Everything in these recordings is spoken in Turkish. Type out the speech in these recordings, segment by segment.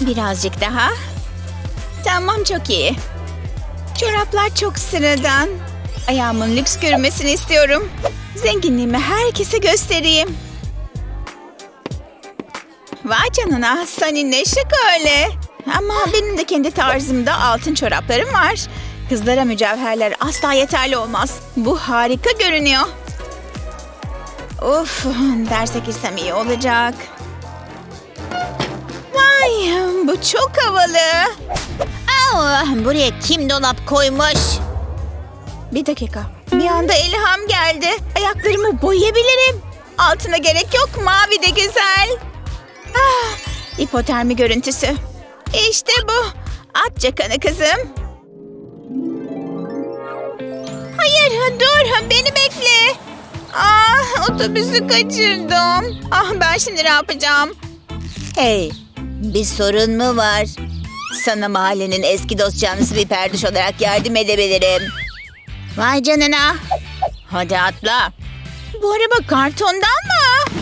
Birazcık daha. Tamam çok iyi. Çoraplar çok sıradan. Ayağımın lüks görünmesini istiyorum. Zenginliğimi herkese göstereyim. Vay canına Sunny ne şık öyle. Ama benim de kendi tarzımda altın çoraplarım var. Kızlara mücevherler asla yeterli olmaz. Bu harika görünüyor. Of derse girsem iyi olacak. Bu çok havalı. Aa, buraya kim dolap koymuş? Bir dakika. Bir anda ilham geldi. Ayaklarımı boyayabilirim. Altına gerek yok. Mavi de güzel. Ah, hipotermi görüntüsü. İşte bu. At cakanı kızım. Hayır dur beni bekle. Ah otobüsü kaçırdım. Ah ben şimdi ne yapacağım? Hey, bir sorun mu var? Sana mahallenin eski dost canlısı bir perduş olarak yardım edebilirim. Vay canına. Hadi atla. Bu araba kartondan mı?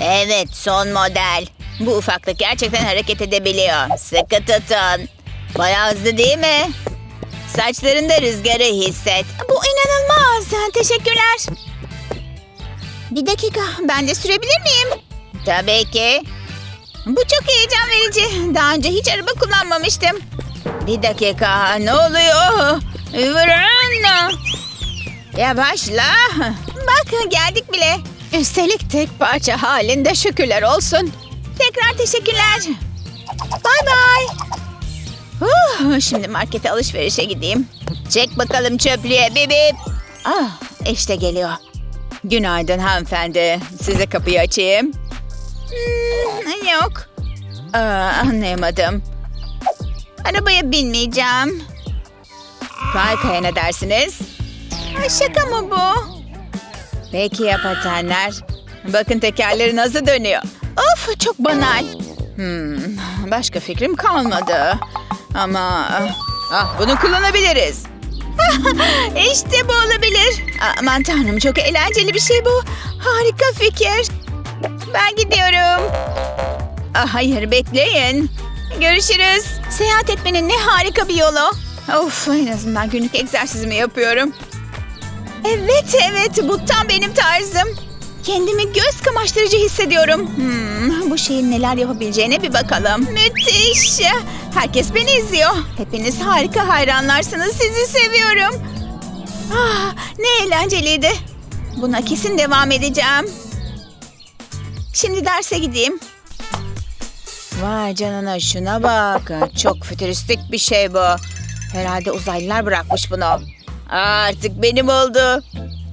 Evet, son model. Bu ufaklık gerçekten hareket edebiliyor. Sıkı tutun. Bayağı hızlı değil mi? Saçlarında rüzgarı hisset. Bu inanılmaz. Teşekkürler. Bir dakika ben de sürebilir miyim? Tabii ki. Bu çok heyecan verici. Daha önce hiç araba kullanmamıştım. Bir dakika, ne oluyor? Vurun. Yavaşla. Bak geldik bile. Üstelik tek parça halinde şükürler olsun. Tekrar teşekkürler. Bay bay. Huh, şimdi markete alışverişe gideyim. Çek bakalım çöplüğe bip bip. Ah, işte geliyor. Günaydın hanımefendi. Size kapıyı açayım. Yok. Aa, anlayamadım. Arabaya binmeyeceğim. Kaykaya ne dersiniz? Ay, şaka mı bu? Peki ya patenler? Bakın tekerleri nasıl dönüyor. Of çok banal. Hmm, başka fikrim kalmadı. Ama ah, bunu kullanabiliriz. İşte bu olabilir. Aman tanrım çok eğlenceli bir şey bu. Harika fikir. Ben gidiyorum. Ah, hayır bekleyin. Görüşürüz. Seyahat etmenin ne harika bir yolu. Of en azından günlük egzersizimi yapıyorum. Evet evet bu tam benim tarzım. Kendimi göz kamaştırıcı hissediyorum. Hmm, bu şeyin neler yapabileceğine bir bakalım. Müthiş. Herkes beni izliyor. Hepiniz harika hayranlarsınız. Sizi seviyorum. Ah, ne eğlenceliydi. Buna kesin devam edeceğim. Şimdi derse gideyim. Vay canına şuna bak. Çok fütüristik bir şey bu. Herhalde uzaylılar bırakmış bunu. Artık benim oldu.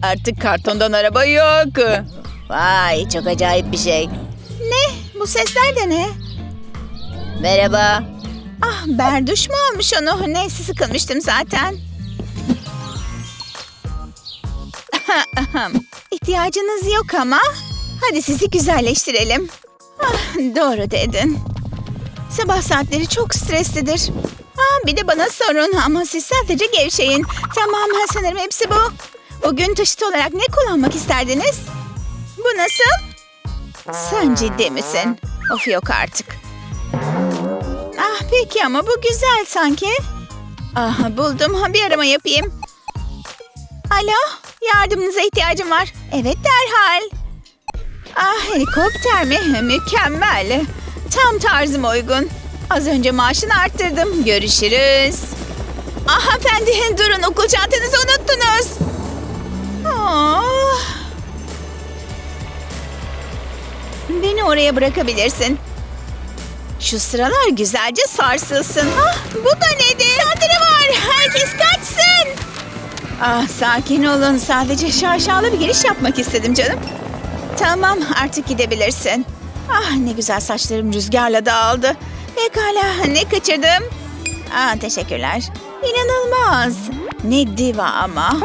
Artık kartondan araba yok. Vay çok acayip bir şey. Ne? Bu sesler de ne? Merhaba. Ah Berduş mu almış onu? Neyse sıkılmıştım zaten. İhtiyacınız yok ama. Hadi sizi güzelleştirelim. Ah, doğru dedin. Sabah saatleri çok streslidir. Ah, bir de bana sorun ama siz sadece gevşeyin. Tamam sanırım hepsi bu. Bugün taşıt olarak ne kullanmak isterdiniz? Bu nasıl? Sen ciddi misin? Of yok artık. Ah peki ama bu güzel sanki. Ah buldum. Bir arama yapayım. Alo, yardımınıza ihtiyacım var. Evet derhal. Ah helikopter mi? Mükemmel. Tam tarzıma uygun. Az önce maaşını arttırdım. Görüşürüz. Ah hanımefendi durun okul çantanızı unuttunuz. Oh. Beni oraya bırakabilirsin. Şu sıralar güzelce sarsılsın. Ah, bu da nedir? Saldırı var. Herkes kaçsın. Ah, sakin olun. Sadece şaşalı bir giriş yapmak istedim canım. Tamam, artık gidebilirsin. Ah, ne güzel saçlarım rüzgarla dağıldı. Pekala, ne kaçırdım? Ah, teşekkürler. İnanılmaz. Ne diva ama.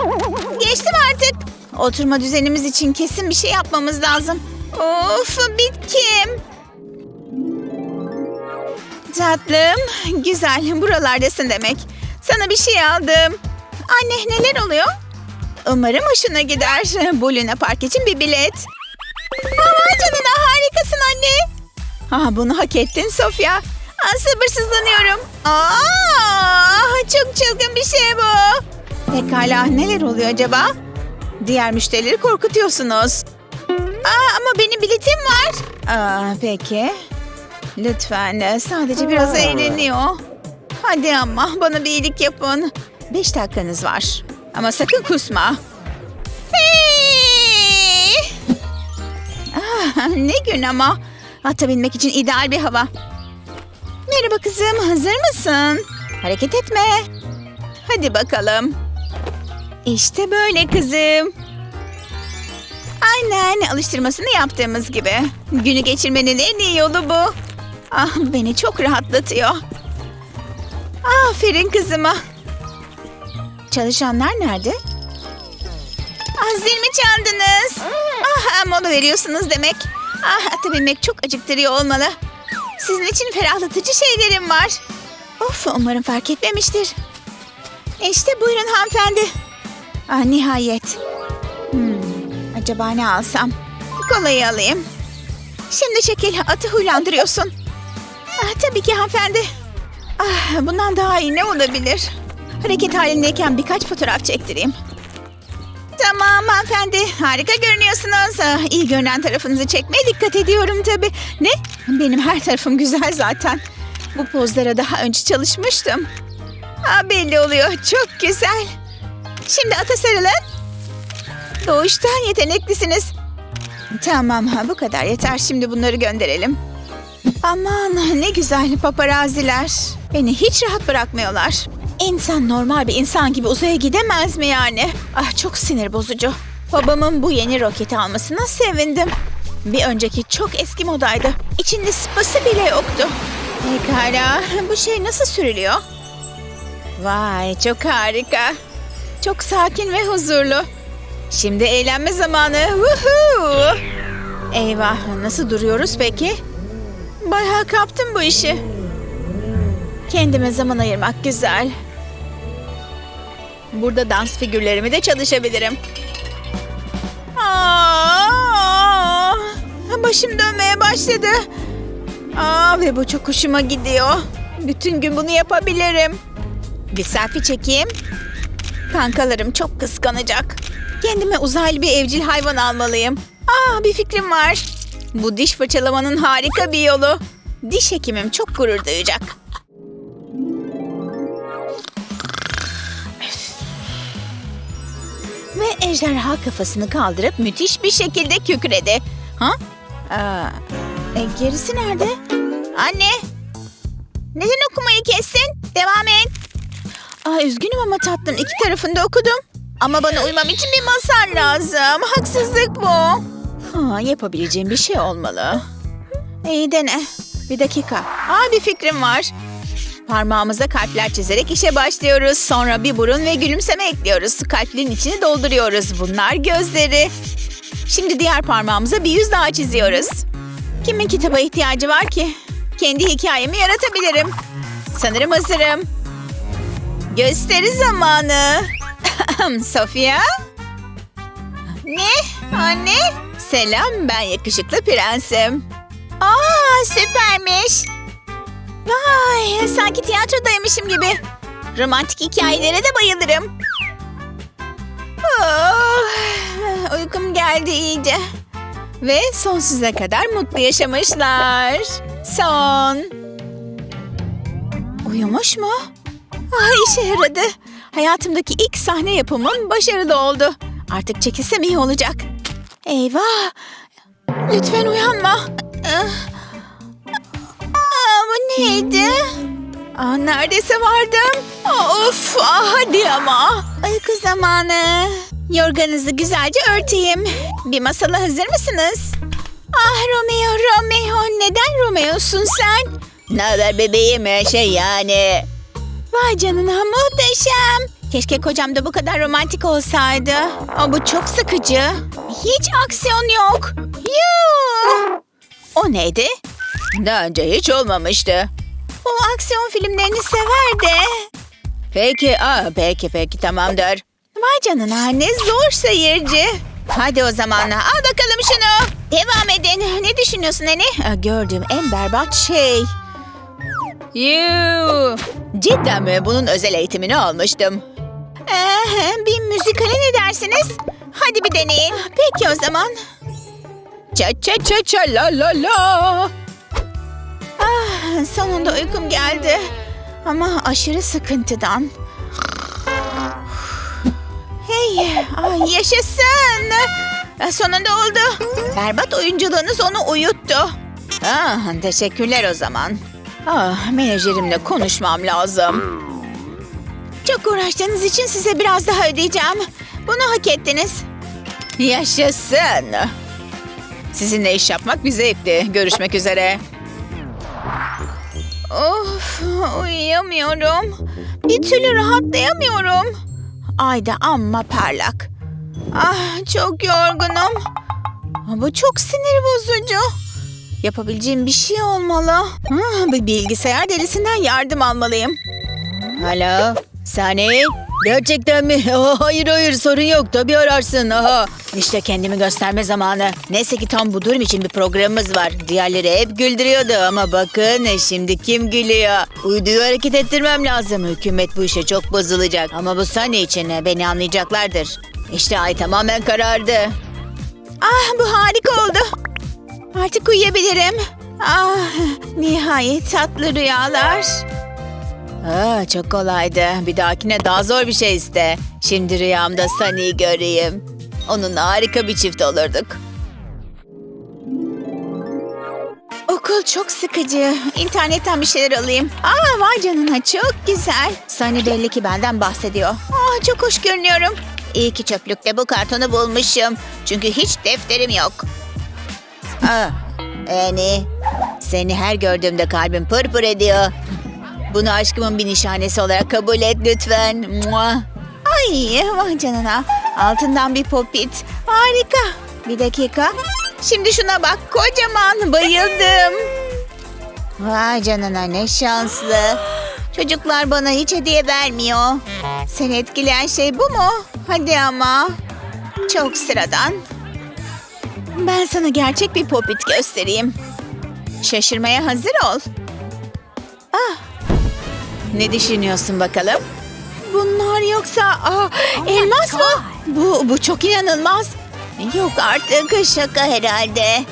Geçtim artık. Oturma düzenimiz için kesin bir şey yapmamız lazım. Of, bitkim. Tatlım, güzel. Buralardasın demek. Sana bir şey aldım. Anne neler oluyor? Umarım hoşuna gider. Bu Luna Park için bir bilet. Canına harikasın anne. Ah, bunu hak ettin Sofya. Aa, sabırsızlanıyorum. Aa, çok çılgın bir şey bu. Pekala neler oluyor acaba? Diğer müşterileri korkutuyorsunuz. Aa, ama benim biletim var. Aa, peki. Lütfen e, sadece biraz eğleniyor. Hadi ama bana bir iyilik yapın. Beş dakikanız var. Ama sakın kusma. Ne gün ama. Ata binmek için ideal bir hava. Merhaba kızım, hazır mısın? Hareket etme. Hadi bakalım. İşte böyle kızım. Aynen alıştırmasını yaptığımız gibi. Günü geçirmenin en iyi yolu bu. Ah beni çok rahatlatıyor. Aferin kızıma. Çalışanlar nerede? Ah, zilimi çaldınız. Mola veriyorsunuz demek. Ah ata binmek çok acıktırıyor olmalı. Sizin için ferahlatıcı şeylerim var. Of umarım fark etmemiştir. İşte buyurun hanımefendi. Ah nihayet. Hmm, acaba ne alsam? Kolayı alayım. Şimdi şekil atı huylandırıyorsun. Ah tabii ki hanımefendi. Ah bundan daha iyi ne olabilir? Hareket halindeyken birkaç fotoğraf çektireyim. Tamam hanımefendi. Harika görünüyorsunuz. Ah, İyi görünen tarafınızı çekmeye dikkat ediyorum tabii. Ne? Benim her tarafım güzel zaten. Bu pozlara daha önce çalışmıştım. Aa, belli oluyor. Çok güzel. Şimdi ata sarılın. Doğuştan yeteneklisiniz. Tamam ha bu kadar yeter. Şimdi bunları gönderelim. Aman ne güzel paparaziler. Beni hiç rahat bırakmıyorlar. İnsan normal bir insan gibi uzaya gidemez mi yani? Ah çok sinir bozucu. Babamın bu yeni roketi almasına sevindim. Bir önceki çok eski modaydı. İçinde sıpası bile yoktu. Pekala bu şey nasıl sürülüyor? Vay çok harika. Çok sakin ve huzurlu. Şimdi eğlenme zamanı. Woohoo! Eyvah nasıl duruyoruz peki? Bayağı kaptım bu işi. Kendime zaman ayırmak güzel. Burada dans figürlerimi de çalışabilirim. Aa, başım dönmeye başladı. Aa, ve bu çok hoşuma gidiyor. Bütün gün bunu yapabilirim. Bir selfie çekeyim. Kankalarım çok kıskanacak. Kendime uzaylı bir evcil hayvan almalıyım. Aa, bir fikrim var. Bu diş fırçalamanın harika bir yolu. Diş hekimim çok gurur duyacak. Ve ejderha kafasını kaldırıp müthiş bir şekilde kükredi. Ha? Aa, e, gerisi nerede? Anne! Neden okumayı kessin? Devam et. Aa, üzgünüm ama tatlım iki tarafında okudum. Ama bana uymam için bir masal lazım. Haksızlık bu. Ha, yapabileceğim bir şey olmalı. İyi dene. Bir dakika. Aa, bir fikrim var. Parmağımıza kalpler çizerek işe başlıyoruz. Sonra bir burun ve gülümseme ekliyoruz. Kalplerin içini dolduruyoruz. Bunlar gözleri. Şimdi diğer parmağımıza bir yüz daha çiziyoruz. Kimin kitaba ihtiyacı var ki? Kendi hikayemi yaratabilirim. Sanırım hazırım. Gösteri zamanı. Sofia? Ne? Anne? Selam ben yakışıklı prensim. Aa süpermiş. Vay sanki tiyatrodaymışım gibi. Romantik hikayelere de bayılırım. Oh, uykum geldi iyice. Ve sonsuza kadar mutlu yaşamışlar. Son. Uyumuş mu? Ah işe yaradı. Hayatımdaki ilk sahne yapımım başarılı oldu. Artık çekilsem iyi olacak. Eyvah. Lütfen uyanma. Ah. Neydi? Aa, neredeyse vardım. Of ah, hadi ama. Uyku zamanı. Yorganınızı güzelce örteyim. Bir masala hazır mısınız? Ah Romeo, Romeo. Neden Romeo'sun sen? Ne haber bebeğim şey yani. Vay canına muhteşem. Keşke kocam da bu kadar romantik olsaydı. Ama bu çok sıkıcı. Hiç aksiyon yok. Yuh! O neydi? Daha önce hiç olmamıştı. O aksiyon filmlerini sever de. Peki, aa, peki peki tamamdır. Vay canına ne zor seyirci. Hadi o zaman al bakalım şunu. Devam edin. Ne düşünüyorsun Eni? Gördüğüm en berbat şey. Yuu. Cidden mi? Bunun özel eğitimini almıştım. Ee, bir müzikale ne dersiniz? Hadi bir deneyin. Peki o zaman. Ça ça ça ça la la la. Sonunda uykum geldi. Ama aşırı sıkıntıdan. Hey, ay yaşasın. Ah, Sonunda oldu. Berbat oyunculuğunuz onu uyuttu. Ah, teşekkürler o zaman. Ah, menajerimle konuşmam lazım. Çok uğraştığınız için size biraz daha ödeyeceğim. Bunu hak ettiniz. Yaşasın. Sizinle iş yapmak bir zevkti. Görüşmek üzere. Of, uyuyamıyorum. Bir türlü rahatlayamıyorum. Ay da amma parlak. Ah, çok yorgunum. Bu çok sinir bozucu. Yapabileceğim bir şey olmalı. Hmm, bir bilgisayar delisinden yardım almalıyım. Alo, Sani? Gerçekten mi? Hayır hayır sorun yok tabii ararsın. Aha. İşte kendimi gösterme zamanı. Neyse ki tam bu durum için bir programımız var. Diğerleri hep güldürüyordu ama bakın e, şimdi kim gülüyor? Uyduyu hareket ettirmem lazım. Hükümet bu işe çok bozulacak. Ama bu Sani için e, beni anlayacaklardır. İşte ay tamamen karardı. Ah, bu harika oldu. Artık uyuyabilirim. Ah, nihayet tatlı rüyalar. Aa, çok kolaydı. Bir dahakine daha zor bir şey iste. Şimdi rüyamda Sunny'i göreyim. Onunla harika bir çift olurduk. Okul çok sıkıcı. İnternetten bir şeyler alayım. Aa vay canına çok güzel. Sunny belli ki benden bahsediyor. Aa çok hoş görünüyorum. İyi ki çöplükte bu kartonu bulmuşum. Çünkü hiç defterim yok. Aa, Annie, seni her gördüğümde kalbim pırpır ediyor. Bunu aşkımın bir nişanesi olarak kabul et lütfen. Mua. Ay vay canına. Altından bir popit. Harika. Bir dakika. Şimdi şuna bak kocaman bayıldım. Vay canına ne şanslı. Çocuklar bana hiç hediye vermiyor. Seni etkileyen şey bu mu? Hadi ama. Çok sıradan. Ben sana gerçek bir popit göstereyim. Şaşırmaya hazır ol. Ah, Ne düşünüyorsun bakalım? bunlar yoksa ah, elmas mı? Bu, bu çok inanılmaz. Yok artık şaka herhalde.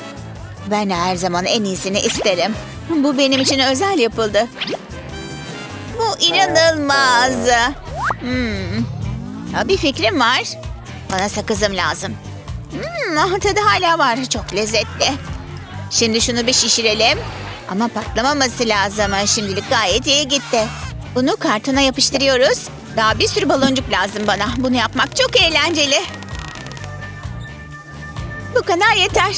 Ben her zaman en iyisini isterim. Bu benim için özel yapıldı. Bu inanılmaz. Hmm. Ya bir fikrim var. Bana sakızım lazım. Hmm, tadı hala var. Çok lezzetli. Şimdi şunu bir şişirelim. Ama patlamaması lazım. Şimdilik gayet iyi gitti. Bunu kartona yapıştırıyoruz. Daha bir sürü baloncuk lazım bana. Bunu yapmak çok eğlenceli. Bu kadar yeter.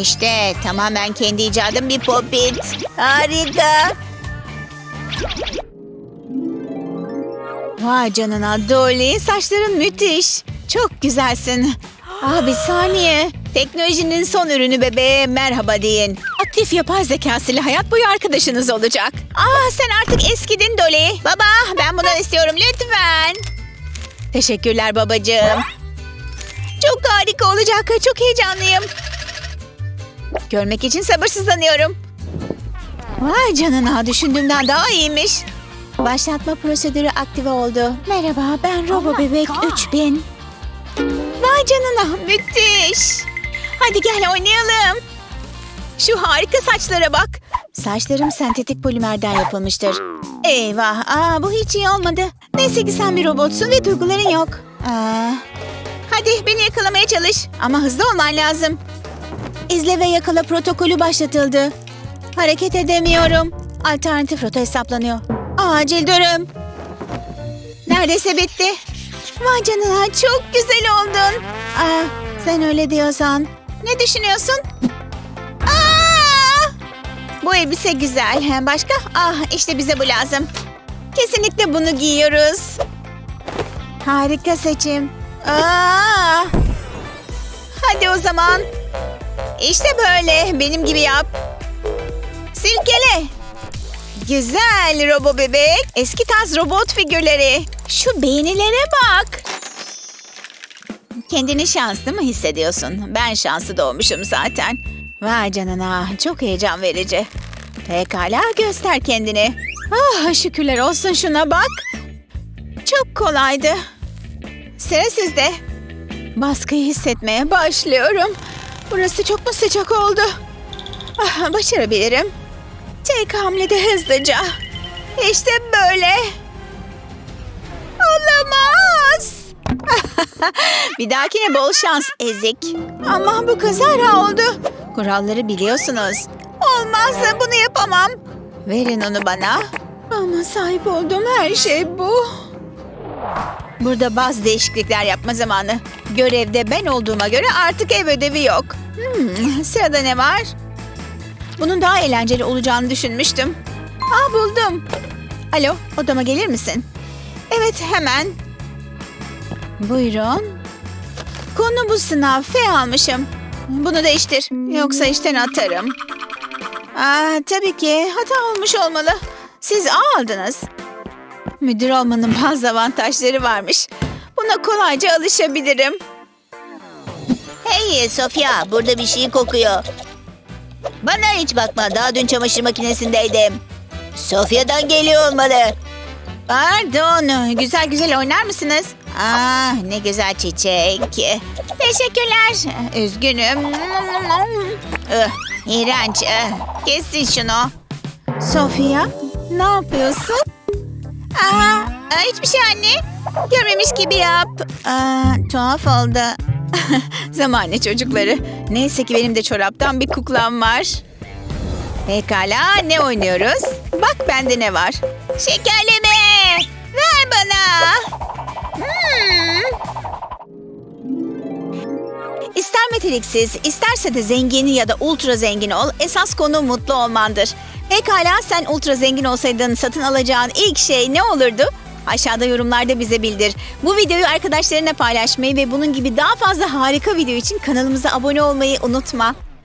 İşte tamamen kendi icadım bir popit. Harika. Vay canına Dolly saçların müthiş. Çok güzelsin. Aa bir saniye. Teknolojinin son ürünü bebeğe merhaba deyin. Aktif yapay zekasıyla hayat boyu arkadaşınız olacak. Aa sen artık eskidin Dolly. Baba ben bunu istiyorum lütfen. Teşekkürler babacığım. Çok harika olacak. Çok heyecanlıyım. Görmek için sabırsızlanıyorum. Vay canına düşündüğümden daha iyiymiş. Başlatma prosedürü aktive oldu. Merhaba ben Robo Bebek 3000. Vay canına müthiş. Hadi gel oynayalım. Şu harika saçlara bak. Saçlarım sentetik polimerden yapılmıştır. Eyvah aa, bu hiç iyi olmadı. Neyse ki sen bir robotsun ve duyguların yok. Aa, hadi beni yakalamaya çalış. Ama hızlı olman lazım. İzle ve yakala protokolü başlatıldı. Hareket edemiyorum. Alternatif rota hesaplanıyor. Acil durum. Neredeyse bitti. Vay canına çok güzel oldun. Aa, sen öyle diyorsan. Ne düşünüyorsun? Aa! Bu elbise güzel. Başka? Ah işte bize bu lazım. Kesinlikle bunu giyiyoruz. Harika seçim. Aa! Hadi o zaman. İşte böyle. Benim gibi yap. Silkele. Güzel robo bebek. Eski tarz robot figürleri. Şu beğenilere bak. Kendini şanslı mı hissediyorsun? Ben şanslı doğmuşum zaten. Vay canına çok heyecan verici. Pekala göster kendini. Ah şükürler olsun şuna bak. Çok kolaydı. Sıra sizde. Baskıyı hissetmeye başlıyorum. Burası çok mu sıcak oldu? Ah, başarabilirim. Tek hamlede hızlıca. İşte böyle. Olamaz. Bir dahakine bol şans ezik. Ama bu kazara oldu. Kuralları biliyorsunuz. Olmaz bunu yapamam. Verin onu bana. Ama sahip olduğum her şey bu. Burada bazı değişiklikler yapma zamanı. Görevde ben olduğuma göre artık ev ödevi yok. Hmm, sırada ne var? Bunun daha eğlenceli olacağını düşünmüştüm. Aa buldum. Alo, odama gelir misin? Evet, hemen. Buyurun. Konu bu sınav. F almışım. Bunu değiştir. Yoksa işten atarım. Aa, tabii ki. Hata olmuş olmalı. Siz A aldınız. Müdür olmanın bazı avantajları varmış. Buna kolayca alışabilirim. Hey Sofya burada bir şey kokuyor. Bana hiç bakma daha dün çamaşır makinesindeydim. Sofya'dan geliyor olmalı. Pardon. Güzel güzel oynar mısınız? Ah ne güzel çiçek. Teşekkürler. Üzgünüm. Ih, İğrenç. Kesin şunu. Sofia ne yapıyorsun? Aa, hiçbir şey anne. Görmemiş gibi yap. Aa, tuhaf oldu. Zamane çocukları. Neyse ki benim de çoraptan bir kuklam var. Pekala ne oynuyoruz? Bak bende ne var. Şekerleme. Ver bana. Hmm. İster meteliksiz, isterse de zengin ya da ultra zengin ol, esas konu mutlu olmandır. Pekala sen ultra zengin olsaydın satın alacağın ilk şey ne olurdu? Aşağıda yorumlarda bize bildir. Bu videoyu arkadaşlarına paylaşmayı ve bunun gibi daha fazla harika video için kanalımıza abone olmayı unutma.